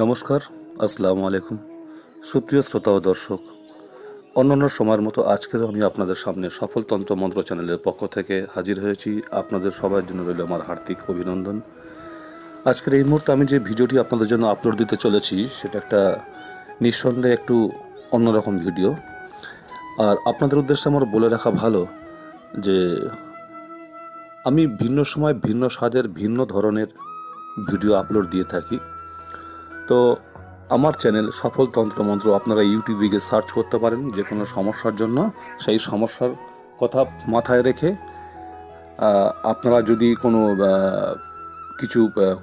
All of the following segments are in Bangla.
নমস্কার, আসসালামু আলাইকুম। সুপ্রিয় শ্রোতা ও দর্শক, অন্যান্য সময়ের মতো আজকেও আমি আপনাদের সামনে সফলতন্ত্র মন্ত্র চ্যানেলের পক্ষ থেকে হাজির হয়েছি। আপনাদের সবার জন্য রইল আমার হার্দিক অভিনন্দন। আজকের এই মুহূর্তে আমি যে ভিডিওটি আপনাদের জন্য আপলোড দিতে চলেছি, সেটা একটা নিঃসন্দেহে একটু অন্যরকম ভিডিও। আর আপনাদের উদ্দেশ্যে আমার বলে রাখা ভালো যে, আমি ভিন্ন সময় ভিন্ন স্বাদের ভিন্ন ধরনের ভিডিও আপলোড দিয়ে থাকি। তো আমার চ্যানেল সফল তন্ত্রমন্ত্র আপনারা ইউটিউবে গিয়ে সার্চ করতে পারেন, যে কোনো সমস্যার জন্য। সেই সমস্যার কথা মাথায় রেখে আপনারা যদি কোনো কিছু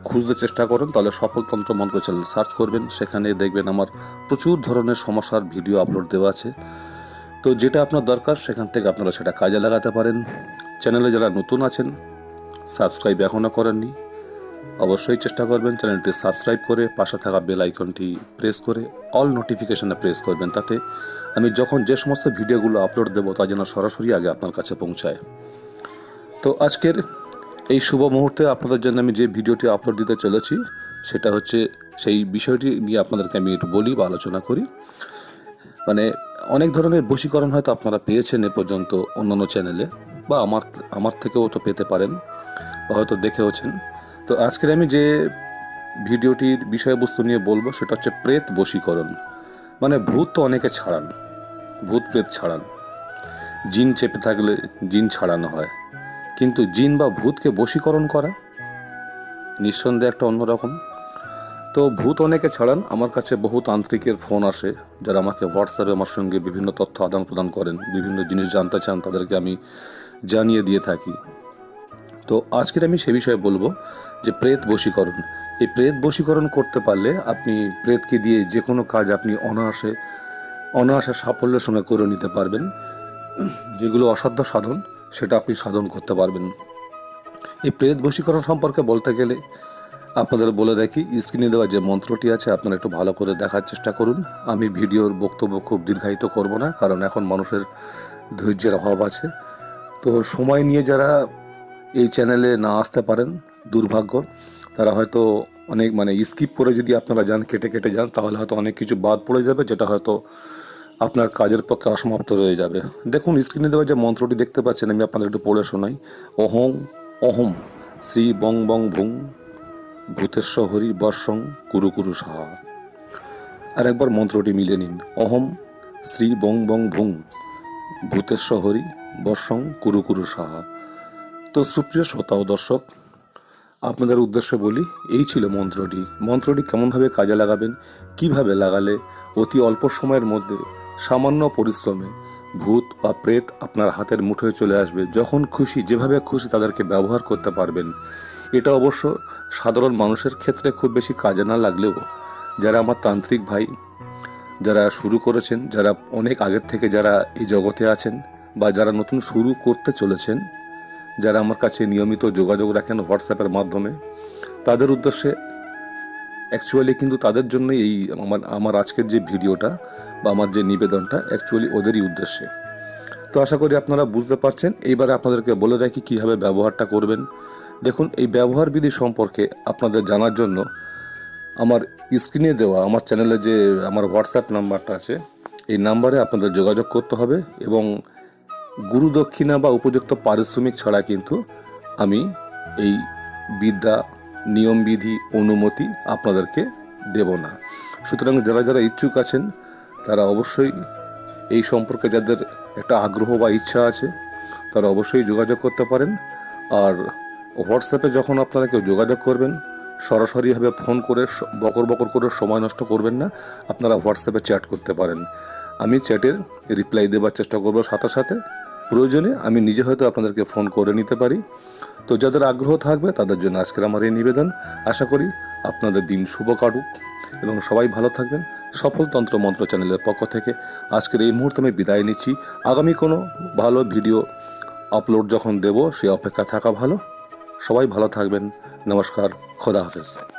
খুঁজতে চেষ্টা করেন, তাহলে সফল তন্ত্রমন্ত্র চ্যানেল সার্চ করবেন। সেখানে দেখবেন আমার প্রচুর ধরনের সমস্যার ভিডিও আপলোড দেওয়া আছে। তো যেটা আপনার দরকার, সেখান থেকে আপনারা সেটা কাজে লাগাতে পারেন। চ্যানেলে যারা নতুন আছেন সাবস্ক্রাইব এখনও করেননি। অবশ্যই চেষ্টা করবেন চ্যানেলটি সাবস্ক্রাইব করে পাশে থাকা বেল আইকনটি প্রেস করে অল নোটিফিকেশনে প্রেস করবেন, তাতে আমি যখন যে সমস্ত ভিডিওগুলো আপলোড দেবো তা যেন সরাসরি আগে আপনার কাছে পৌঁছায়। তো আজকের এই শুভ মুহূর্তে আপনাদের জন্য আমি যে ভিডিওটি আপলোড দিতে চলেছি, সেটা হচ্ছে সেই বিষয়টি নিয়ে আপনাদেরকে আমি একটু বলি বা আলোচনা করি। মানে অনেক ধরনের বশীকরণ হয়তো আপনারা পেয়েছেন এ পর্যন্ত অন্যান্য চ্যানেলে, বা আমার আমার থেকেও তো পেতে পারেন, বা হয়তো দেখেওছেন। তো আজকের আমি যে ভিডিওটির বিষয়বস্তু নিয়ে বলব, সেটা হচ্ছে প্রেত বশীকরণ। মানে ভূত তো অনেকে ছাড়ান, ভূত প্রেত ছাড়ান। জিন চেপে থাকলে জিন ছাড়ানো হয়। কিন্তু জিন বা ভূতকে বশীকরণ করা নিঃসন্দেহে একটা অন্যরকম। তো ভূত অনেকে ছাড়ান, আমার কাছে বহু তান্ত্রিকের ফোন আসে, যারা আমাকে হোয়াটসঅ্যাপে আমার সঙ্গে বিভিন্ন তথ্য আদান প্রদান করেন, বিভিন্ন জিনিস জানতে চান, তাদেরকে আমি জানিয়ে দিয়ে থাকি। তো আজকের আমি সে বিষয়ে বলব যে প্রেত বশীকরণ। এই প্রেত বশীকরণ করতে পারলে আপনি প্রেতকে দিয়ে যে কোনো কাজ আপনি অনায়াসে অনায়াসে সাফল্যের সঙ্গে করে নিতে পারবেন। যেগুলো অসাধ্য সাধন, সেটা আপনি সাধন করতে পারবেন। এই প্রেত বশীকরণ সম্পর্কে বলতে গেলে আপনাদের বলে রাখি, স্ক্রিনে দেওয়া যে মন্ত্রটি আছে, আপনারা একটু ভালো করে দেখার চেষ্টা করুন। আমি ভিডিওর বক্তব্য খুব দীর্ঘায়িত করব না, কারণ এখন মানুষের ধৈর্যের অভাব আছে। তো সময় নিয়ে যারা এই চ্যানেলে না আসতে পারেন, দুর্ভাগ্য। তারা হয়তো অনেক মানে স্কিপ করে যদি আপনারা যান, কেটে কেটে যান, তাহলে হয়তো অনেক কিছু বাদ পড়ে যাবে, যেটা হয়তো আপনার কাজের পক্ষে অসমাপ্ত রয়ে যাবে। দেখুন স্ক্রিনে দেওয়া যে মন্ত্রটি দেখতে পাচ্ছেন, আমি আপনাদের একটু পড়ে শোনাই। অহং, অহম, শ্রী বং বং ভুং ভূতেশ্বর হরি বর্ষং কুরু কুরু সাহা। আর একবার মন্ত্রটি মিলে নিন। অহম, শ্রী বং বং ভুং ভূতেশ্বর হরি বর্ষং কুরু কুরু সাহা। তো সুপ্রিয় শ্রোতা ও দর্শক, আপনাদের উদ্দেশ্যে বলি, এই ছিল মন্ত্রটি। মন্ত্রটি কেমনভাবে কাজে লাগাবেন, কীভাবে লাগালে অতি অল্প সময়ের মধ্যে সামান্য পরিশ্রমে ভূত বা প্রেত আপনার হাতের মুঠোয় চলে আসবে, যখন খুশি, যেভাবে খুশি তাদেরকে ব্যবহার করতে পারবেন। এটা অবশ্য সাধারণ মানুষের ক্ষেত্রে খুব বেশি কাজে না লাগলেও, যারা আমার তান্ত্রিক ভাই, যারা শুরু করেছেন, যারা অনেক আগের থেকে যারা এই জগতে আছেন বা যারা নতুন শুরু করতে চলেছেন যারা আমার কাছে নিয়মিত যোগাযোগ রাখেন হোয়াটসঅ্যাপের মাধ্যমে, তাদের উদ্দেশ্যে অ্যাকচুয়ালি কিন্তু তাদের জন্যই এই আমার আমার আজকের যে ভিডিওটা বা আমার যে নিবেদনটা অ্যাকচুয়ালি ওদেরই উদ্দেশ্যে। তো আশা করি আপনারা বুঝতে পারছেন। এইবারে আপনাদেরকে বলে রাখি কীভাবে ব্যবহারটা করবেন। দেখুন, এই ব্যবহার বিধি সম্পর্কে আপনাদের জানার জন্য আমার স্ক্রিনে দেওয়া আমার চ্যানেলে যে আমার হোয়াটসঅ্যাপ নাম্বারটা আছে, এই নাম্বারে আপনাদের যোগাযোগ করতে হবে এবং গুরু দক্ষিণা বা উপযুক্ত পারিশ্রমিক ছাড়া কিন্তু আমি এই বিদ্যা নিয়মবিধি অনুমতি আপনাদেরকে দেব না। সুতরাং যারা যারা ইচ্ছুক আছেন, তারা অবশ্যই এই সম্পর্কে যাদের একটা আগ্রহ বা ইচ্ছা আছে, তারা অবশ্যই যোগাযোগ করতে পারেন। আর হোয়াটসঅ্যাপে যখন আপনারা কেউ যোগাযোগ করবেন, সরাসরিভাবে ফোন করে বকর বকর করে সময় নষ্ট করবেন না, আপনারা হোয়াটসঅ্যাপে চ্যাট করতে পারেন। আমি চ্যাটের রিপ্লাই দেওয়ার চেষ্টা করব সাথে সাথে। প্রয়োজনে আমি নিজে হয়তো আপনাদেরকে ফোন করে নিতে পারি। তো যাদের আগ্রহ থাকবে, তাদের জন্য আজকের আমার এই নিবেদন। আশা করি আপনাদের দিন শুভ কাটুক এবং সবাই ভালো থাকবেন। সফল তন্ত্র মন্ত্র চ্যানেলের পক্ষ থেকে আজকের এই মুহূর্তে আমি বিদায় নিচ্ছি। আগামী কোনো ভালো ভিডিও আপলোড যখন দেব, সে অপেক্ষা থাকা ভালো। সবাই ভালো থাকবেন। নমস্কার। খোদা হাফেজ।